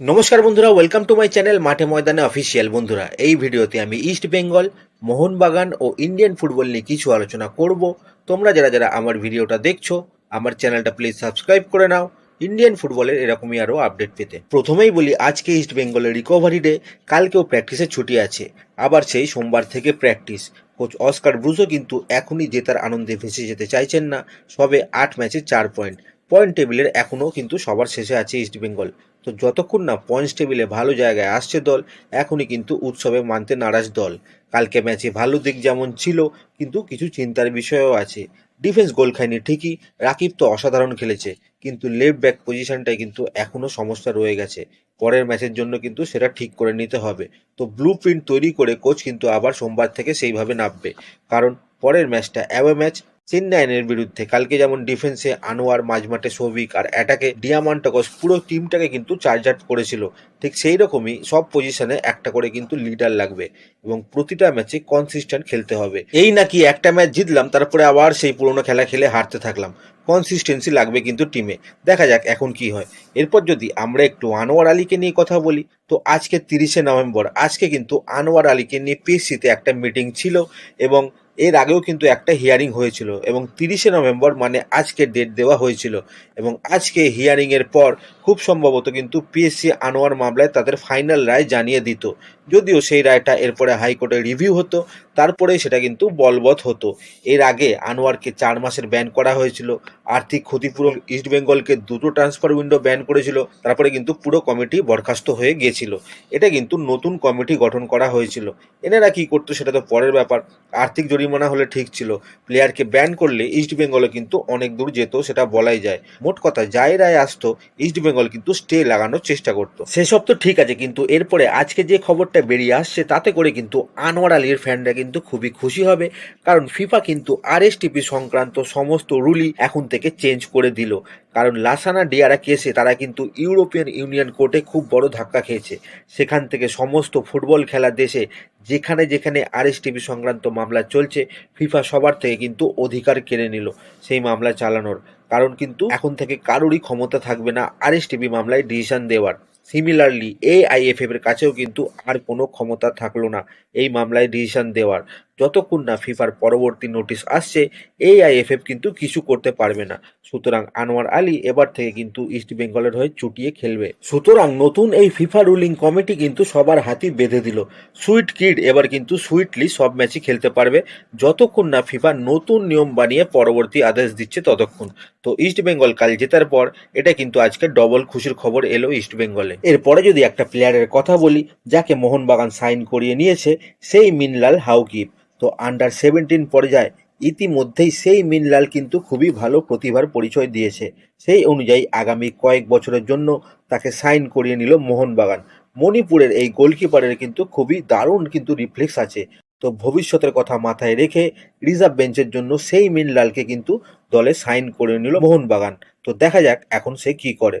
নমস্কার বন্ধুরা welcome to my channel মাঠে ময়দানে অফিসিয়াল বন্ধুরা, এই ভিডিওতে আমি ইস্ট বেঙ্গল মোহনবাগান ও ইন্ডিয়ান ফুটবল নিয়ে কিছু আলোচনা করব। তোমরা যারা যারা আমার ভিডিওটা দেখছ, আমার চ্যানেলটা প্লিজ সাবস্ক্রাইব করে নাও। ইন্ডিয়ান ফুটবলের এরকমই আরও আপডেট পেতে। প্রথমেই বলি, আজকে ইস্ট বেঙ্গলের রিকভারি ডে কালকেও প্র্যাকটিসের ছুটি আছে। আবার সেই সোমবার থেকে প্র্যাকটিস কোচ অস্কার ব্রুজো কিন্তু এখনই জেতার আনন্দে ভেসে যেতে চাইছেন না। সবে আট ম্যাচে চার পয়েন্ট পয়েন্ট টেবিলের এখনও কিন্তু সবার শেষে আছে ইস্ট বেঙ্গল তো যতক্ষণ না পয়েন্টস টেবিলে ভালো জায়গায় আসছে দল, এখনই কিন্তু উৎসবে মানতে নারাজ দল। কালকে ম্যাচে ভালো দিক যেমন ছিল, কিন্তু কিছু চিন্তার বিষয়ও আছে। ডিফেন্স গোল খায়নি ঠিকই, রাকিব তো অসাধারণ খেলেছে, কিন্তু লেফট ব্যাক পজিশনটায় কিন্তু এখনও সমস্যা রয়ে গেছে। পরের ম্যাচের জন্য কিন্তু সেটা ঠিক করে নিতে হবে। তো ব্লু প্রিন্ট তৈরি করে কোচ কিন্তু আবার সোমবার থেকে সেইভাবে নামবে। কারণ পরের ম্যাচটা অ্যাওয়ে ম্যাচ চেন্নাইনের বিরুদ্ধে কালকে যেমন ডিফেন্সে আনোয়ার, মাঝমাঠে সৌভিক আর অ্যাটাকে ডিয়ামান্টাকস পুরো টিমটাকে কিন্তু চার্জ আউট করেছিল। ঠিক সেই রকমই সব পজিশনে একটা করে কিন্তু লিডার লাগবে এবং প্রতিটা ম্যাচে কনসিস্টেন্ট খেলতে হবে। এই নাকি একটা ম্যাচ জিতলাম, তারপরে আবার সেই পুরোনো খেলা খেলে হারতে থাকলাম। কনসিস্টেন্সি লাগবে কিন্তু টিমে দেখা যাক এখন কি হয়। এরপর যদি আমরা একটু আনোয়ার আলীকে নিয়ে কথা বলি, তো আজকে তিরিশে নভেম্বর, আজকে কিন্তু আনোয়ার আলীকে নিয়ে পিএসসিতে একটা মিটিং ছিল এবং এর আগেও কিন্তু একটা হিয়ারিং হয়েছিল এবং তিরিশে নভেম্বর মানে আজকে ডেট দেওয়া হয়েছিল এবং আজকে হিয়ারিংয়ের পর খুব সম্ভবত কিন্তু পিএসসি আনোয়ার মামলায় তাদের ফাইনাল রায় জানিয়ে দিত। যদিও সেই রায়টা এরপরে হাইকোর্টে রিভিউ হতো তারপরে সেটা কিন্তু বলবৎ হতো। এর আগে আনোয়ারকে চার মাসের ব্যান করা হয়েছিল, আর্থিক ক্ষতিপূরণ ইস্ট বেঙ্গলকে দুটো ট্রান্সফার উইন্ডো ব্যান করেছিল, তারপরে কিন্তু পুরো কমিটি বরখাস্ত হয়ে গিয়েছিল। এটা কিন্তু নতুন কমিটি গঠন করা হয়েছিল। এনারা কি করতো সেটা তো পরের ব্যাপার। আর্থিক জরিমানা হলে ঠিক ছিল। প্লেয়ারকে ব্যান করলে ইস্ট বেঙ্গলে কিন্তু অনেক দূর যেত, সেটা বলাই যায়। মোট কথা, যাই রায় আসতো ইস্ট বেঙ্গল কিন্তু স্টে লাগানোর চেষ্টা করতো। সেসব তো ঠিক আছে, কিন্তু এরপরে আজকে যে খবরটা বেরিয়ে আসছে, তাতে করে কিন্তু আনোয়ার আলীর ফ্যানরা কিন্তু খুবই খুশি হবে। কারণ ফিফা কিন্তু আরএসটিপি সংক্রান্ত সমস্ত রুলই এখন থেকে চেঞ্জ করে দিল। কারণ লাসানা ডিয়ারা কেসে তারা কিন্তু ইউরোপিয়ান ইউনিয়ন কোর্টে খুব বড় ধাক্কা খেয়েছে। সেখান থেকে সমস্ত ফুটবল খেলা দেশে যেখানে যেখানে আরএসটিপি সংক্রান্ত মামলা চলছে, ফিফা সবার থেকে কিন্তু অধিকার কেড়ে নিল সেই মামলা চালানোর। কারণ কিন্তু এখন থেকে কারোরই ক্ষমতা থাকবে না আরএসটিপি মামলায় ডিসিশন দেওয়ার। সিমিলারলি এআইএফএফ এর কাছেও কিন্তু আর কোনো ক্ষমতা থাকল না এই মামলায় ডিসিশন দেওয়ার। যতক্ষণ না ফিফার পরবর্তী নোটিশ আসছে এআইএফএফ কিন্তু কিছু করতে পারবে না। সুতরাং আনোয়ার আলী এবার থেকে কিন্তু ইস্ট বেঙ্গলের হয়ে চুটিয়ে খেলবে। সুতরাং নতুন এই ফিফা রুলিং কমিটি কিন্তু সবার হাতি বেঁধে দিল। সুইট কিড এবার কিন্তু সুইটলি সব ম্যাচই খেলতে পারবে। যতক্ষণ না ফিফা নতুন নিয়ম বানিয়ে পরবর্তী আদেশ দিচ্ছে ততক্ষণ। তো ইস্ট বেঙ্গল কাল জেতার পর এটা কিন্তু আজকে ডবল খুশির খবর এলো ইস্ট বেঙ্গলে এরপরে যদি একটা প্লেয়ারের কথা বলি, যাকে মোহনবাগান সাইন করিয়ে নিয়েছে, সেই মিনলাল হাউকিপ। তো আন্ডার সেভেন্টিন পর্যায়ে ইতিমধ্যেই সেই মিনলাল কিন্তু খুবই ভালো প্রতিভার পরিচয় দিয়েছে। সেই অনুযায়ী আগামী কয়েক বছরের জন্য তাকে সাইন করিয়ে নিল মোহনবাগান। মণিপুরের এই গোলকিপারের কিন্তু খুবই দারুণ কিন্তু রিফ্লেক্স আছে। তো ভবিষ্যতের কথা মাথায় রেখে রিজার্ভ বেঞ্চের জন্য সেই মিনলালকে কিন্তু দলে সাইন করে নিল মোহনবাগান। তো দেখা যাক এখন সে কি করে।